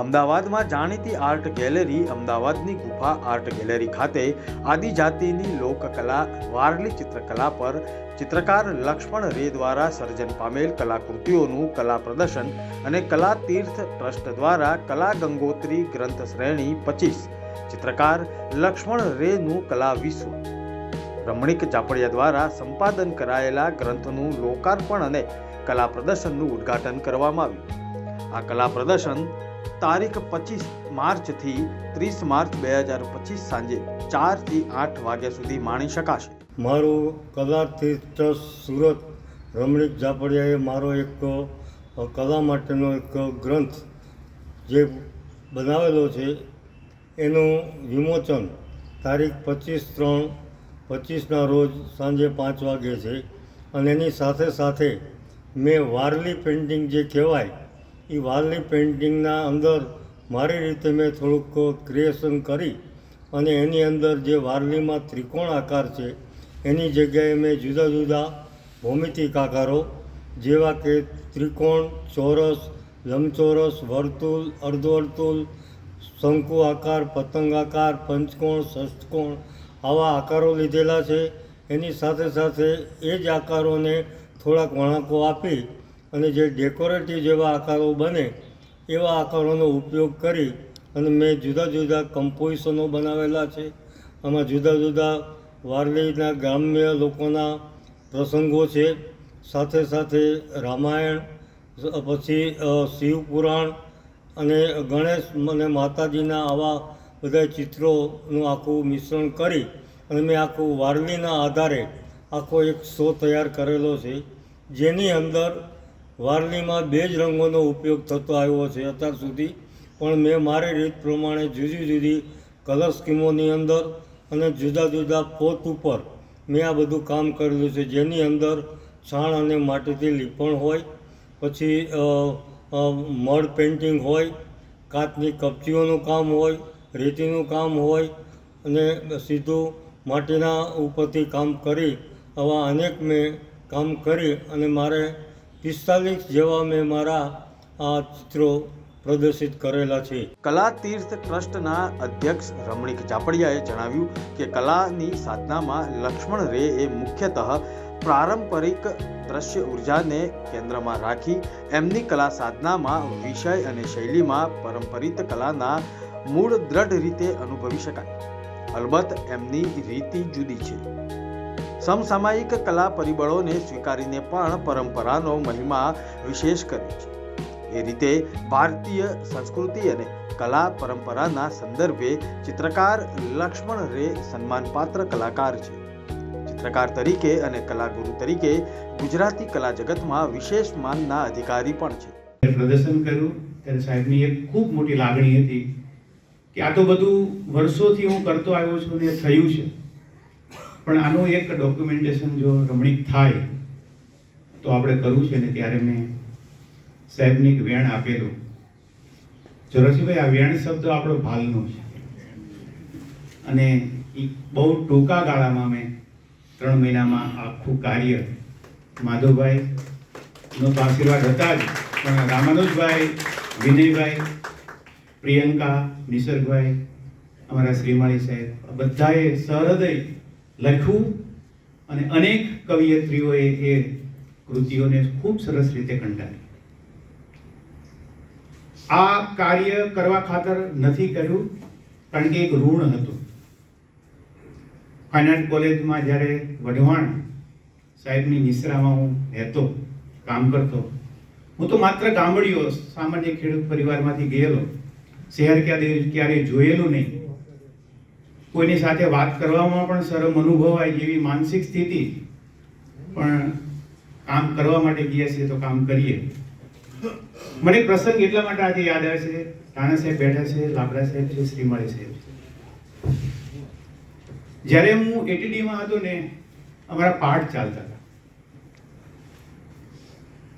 અમદાવાદમાં જાણીતી art gallery અમદાવાદની ગુફા આર્ટ ગેલેરી ખાતે આદિજાતિની લોકકલા, વારલી ચિત્રકલા પર ચિત્રકાર લક્ષ્મણ રે દ્વારા સર્જન પામેલ કલાકૃતિઓનું કલા પ્રદર્શન અને કલા તીર્થ ટ્રસ્ટ દ્વારા કલા ગંગોત્રી ગ્રંથ શ્રેણી પચીસ. ચિત્રકાર લક્ષ્મણ રેનું કલા વિશ્વ. રમણીક ચાપડિયા દ્વારા સંપાદન કરાયેલા ગ્રંથનું લોકાર્પણ અને કલા પ્રદર્શનનું ઉદ્ઘાટન કરવામાં આવ્યું. આ કલા પ્રદર્શન તારીખ પચીસ માર્ચથી ત્રીસ માર્ચ બે હજાર પચીસ સાંજે ચારથી આઠ વાગ્યા સુધી માણી શકાશે. મારું કલાથી ટ્રસ્ટ સુરત રમણીક ઝાપડિયાએ મારો એક કલા માટેનો એક ગ્રંથ જે બનાવેલો છે, એનું વિમોચન તારીખ પચીસ ત્રણ પચીસના રોજ સાંજે પાંચ વાગે છે. અને એની સાથે સાથે મેં વારલી પેઇન્ટિંગ જે કહેવાય એ વારલી પેઇન્ટિંગના અંદર મારી રીતે મેં થોડુંક ક્રિએશન કરી અને એની અંદર જે વારલીમાં ત્રિકોણ આકાર છે, એની જગ્યાએ મેં જુદા જુદા ભૌમિતિક આકારો જેવા કે ત્રિકોણ, ચોરસ લંબચોરસ વર્તુળ, અર્ધવર્તુળ, શંકુ આકાર, પતંગ આકાર, પંચકોણ, ષષ્ઠકોણ આવા આકારો લીધેલા છે. એની સાથે સાથે એ જ આકારોને થોડાક વળાંકો આપી અને જે ડેકોરેટિવ જેવા આકારો બને, એવા આકારોનો ઉપયોગ કરી અને મેં જુદા જુદા કમ્પોઝિશનો બનાવેલા છે. આમાં જુદા જુદા વારલીના ગ્રામ્ય લોકોના પ્રસંગો છે. સાથે સાથે રામાયણ, પછી શિવપુરાણ શિવ પુરાણ અને ગણેશ અને માતાજીના આવા બધા ચિત્રોનું આખું મિશ્રણ કરી અને મેં આખું વારલીના આધારે આખો એક શો તૈયાર કરેલો છે. જેની અંદર વારલીમાં બે જ રંગોનો ઉપયોગ થતો આવ્યો છે અત્યાર સુધી. પણ મેં મારી રીત પ્રમાણે જુદી જુદી કલર સ્કીમોની અંદર અને જુદા જુદા પોત ઉપર મેં આ બધું કામ કરેલું છે. જેની અંદર છાણ અને માટીથી લીપણ હોય, પછી મડ પેઇન્ટિંગ હોય, કાચની કપચીઓનું કામ હોય, રેતીનું કામ હોય, અને સીધું માટીના ઉપરથી કામ કરી, આવા અનેક મેં કામ કરી અને મારે પિસ્તાલીસ જેવા મેં મારા આ ચિત્રો પ્રદર્શિત કરેલા છે. કલા તીર્થ ટ્રસ્ટના અધ્યક્ષ રમણીક ચાપડિયાએ જણાવ્યું કે કલાની સાધનામાં લક્ષ્મણ રે એ મુખ્યતઃ પારંપરિક દ્રશ્ય ઉર્જાને કેન્દ્રમાં રાખી એમની કલા સાધનામાં વિષય અને શૈલીમાં પરંપરિત કલાના મૂળ દ્રઢ રીતે અનુભવી શકાય. અલબત્ત એમની રીતિ જુદી છે. સમસામયિક કલા પરિબળોને સ્વીકારીને પણ પરંપરાનો મહિમા વિશેષ કર્યો છે. એ રીતે ભારતીય સંસ્કૃતિ અને કલા પરંપરાના સંદર્ભે ચિત્રકાર લક્ષ્મણ રે સન્માનપાત્ર કલાકાર છે. ચિત્રકાર તરીકે અને કલાગુરુ તરીકે ગુજરાતી કલા જગતમાં વિશેષ માનના અધિકારી પણ છે. પ્રદર્શન કર્યું, ત્યારે સાહેબની એક ખૂબ મોટી લાગણી હતી કે આ તો બધું વર્ષોથી હું કરતો આવ્યો છું ને થયું છે. પણ આનું એક ડોક્યુમેન્ટેશન જો રમણીક થાય, તો આપણે કરવું છે ને ત્યારે મેં સાહેબની એક વેણ આપેલું. ચોરસીભાઈ આ વેણ શબ્દ આપણો ભાલનો છે. અને બહુ ટૂંકા ગાળામાં મેં ત્રણ મહિનામાં આખું કાર્ય માધવભાઈ નો તો આશીર્વાદ હતા જ. પણ રામાનુજભાઈ, વિનયભાઈ, પ્રિયંકા, નિસર્ગભાઈ, અમારા શ્રીમાળી સાહેબ બધાએ સહૃદય લખ્યું અને અનેક કવિયત્રીઓએ એ કૃતિઓને ખૂબ સરસ રીતે કંડારી આ કાર્ય કરવા ખાતર નથી કર્યું, કારણ કે એક ઋણ હતું. ફાઇન કોલેજમાં જ્યારે વઢવાણ સાહેબની નિશ્રામાં હું રહેતો, કામ કરતો, હું તો માત્ર ગામડીઓ, સામાન્ય ખેડૂત પરિવારમાંથી ગયેલો, શહેર ક્યારે ક્યારેય જોયેલું નહીં. કોઈની સાથે વાત કરવામાં પણ શરમ અનુભવાય એવી માનસિક સ્થિતિ, પણ કામ કરવા માટે ગયા છીએ તો કામ કરીએ. મને પ્રસંગ એટલા માટે આજે યાદ આવે છે. રાણા સાહેબ બેઠા છે લાબડા સાહેબ છે, શ્રીમાળી સાહેબ જ્યારે હું એટીડીમાં હતો ને, અમારા પાઠ ચાલતા હતા.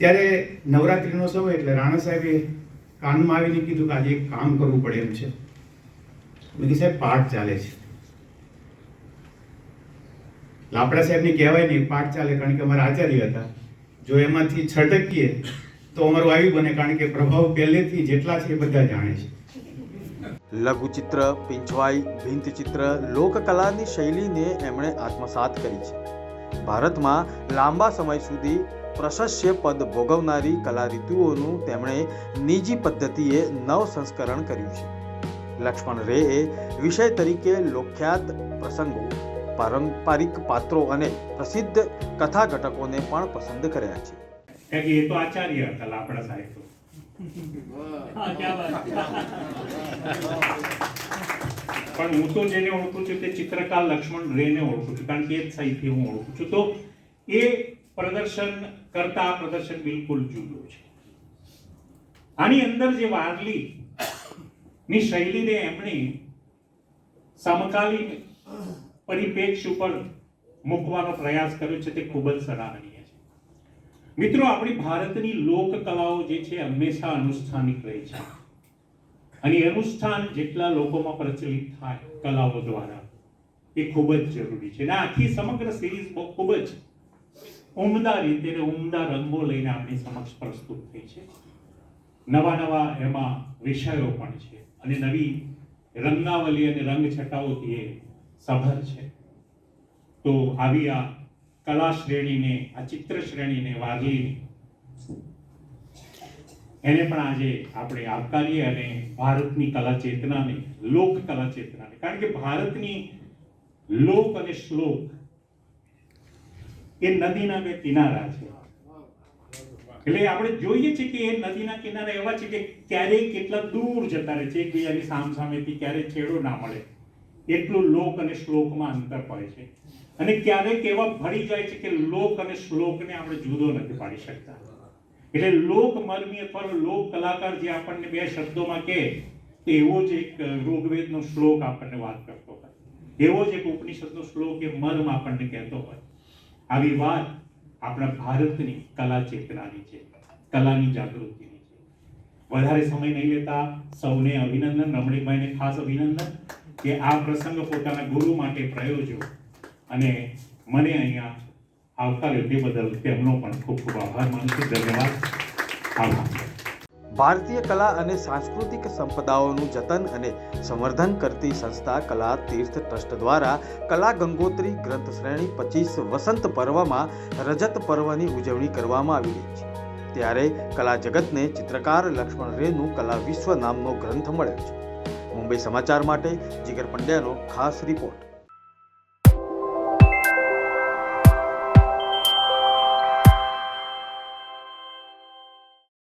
ત્યારે નવરાત્રિનો સમય એટલે રાણા સાહેબે કાનમાં આવીને કીધું કે આજે એક કામ કરવું પડે એમ છે. મેં સાહેબ, પાઠ ચાલે છે. લાપડા સાહેબની કહેવાય નહીં પાઠ ચાલે કારણ કે અમારા આચાર્ય હતા. જો એમાંથી છટકીએ, તો અમારું આવ્યું બને કારણ કે પ્રભાવ પહેલેથી જેટલા છે એ બધા જાણે છે. લઘુચિત્ર, પિંચવાઈ, ભીંતચિત્ર, લોકકલાની શૈલીને એમણે આત્મસાત કરી છે. ભારતમાં લાંબા સમય સુધી પ્રશસ્ય પદ ભોગવનારી કલા રીતુઓનું તેમણે નિજી પદ્ધતિએ નવ સંસ્કરણ કર્યું છે. લક્ષ્મણ રેએ વિષય તરીકે લોખ્યાત પ્રસંગો પારંપરિક પાત્રો અને પ્રસિદ્ધ કથા ઘટકોને પણ પસંદ કર્યા છે. કારણ કે એ તો આચાર્ય હતા લાપડા સાહેબ. પણ હું તો જેને ઓળખું છું તે ચિત્રકાર લક્ષ્મણ રેને ઓળખું છું કારણ કે એ જ સાહિત્ય હું ઓળખું છું. તો એ પ્રદર્શન કરતા આ પ્રદર્શન બિલકુલ જુદું છે. આની અંદર જે વારલી ની શૈલીને એમણે સમકાલીન પરિપ્રેક્ષ ઉપર મૂકવાનો પ્રયાસ કર્યો છે તે ખૂબ જ સરાહનીય છે. મિત્રો, આપણી ભારતની લોક કલાઓ જે છે હંમેશા અનુષ્ઠાનિક રહી છે. અને અનુષ્ઠાન જેટલા લોકોમાં પ્રચલિત થાય કલાઓ દ્વારા એ ખૂબ જ જરૂરી છે. અને આખી સમગ્ર સિરીઝ ખૂબ જ ઉમદા રીતે ઉમદા રંગો લઈને આપણી સમક્ષ પ્રસ્તુત થઈ છે. નવા નવા એમાં વિષયો પણ છે. અને નવી રંગાવલી અને રંગ છટાઓથી એ સભર છે. તો આવી આ કલા શ્રેણીને, આ ચિત્ર શ્રેણીને વાગલીને એને પણ આજે આપણે આવકારીએ અને ભારતની કલા ચેતનાને, લોક કલા ચેતનાને. કારણ કે ભારતની લોક અને શ્લોક એ નદીના બે કિનારા છે. એટલે આપણે જોઈએ છીએ કે એ નદીના કિનારા એવા છે કે ક્યારેય કેટલા દૂર જતા રહે છે. એકબીજાની સામ સામેથી ક્યારેય છેડો ના મળે. એટલું લોક અને શ્લોકમાં અંતર પડે છે. અને ક્યારેક એવા ભળી જાય છે કે લોક અને શ્લોકને આપણે જુદો નથી પાડી શકતા. એટલે લોક મર્મી અથવા લોક કલાકાર જે આપણને બે શબ્દોમાં કહે, તો એવો જ એક ઋગ્વેદનો શ્લોક આપણને વાત કરતો હોય. એવો જ એક ઉપનિષદનો શ્લોક એ મર્મ આપણને કહેતો હોય. આવી વાત આપણા ભારતની કલા ચેતનાની છે, કલાની જાગૃતિની છે. વધારે સમય નહીં લેતા સૌને અભિનંદન, રમણીકભાઈને ખાસ અભિનંદન. કે આ પ્રસંગ પોતાના ગુરુ માટે પ્રયોજ્યો અને મને અહીંયા આવકાર્યો તે બદલ તેમનો પણ ખૂબ ખૂબ આભાર માનું છું. ધન્યવાદ. આભાર. ભારતીય કલા અને સાંસ્કૃતિક સંપદાઓનું જતન અને સંવર્ધન કરતી સંસ્થા કલા તીર્થ ટ્રસ્ટ દ્વારા કલા ગંગોત્રી ગ્રંથ શ્રેણી પચીસ વસંત પર્વમાં રજત પર્વની ઉજવણી કરવામાં આવી રહી છે. ત્યારે કલા જગતને ચિત્રકાર લક્ષ્મણ રેનું કલા વિશ્વ નામનો ગ્રંથ મળ્યો છે. મુંબઈ સમાચાર માટે જીગર પંડ્યાનો ખાસ રિપોર્ટ.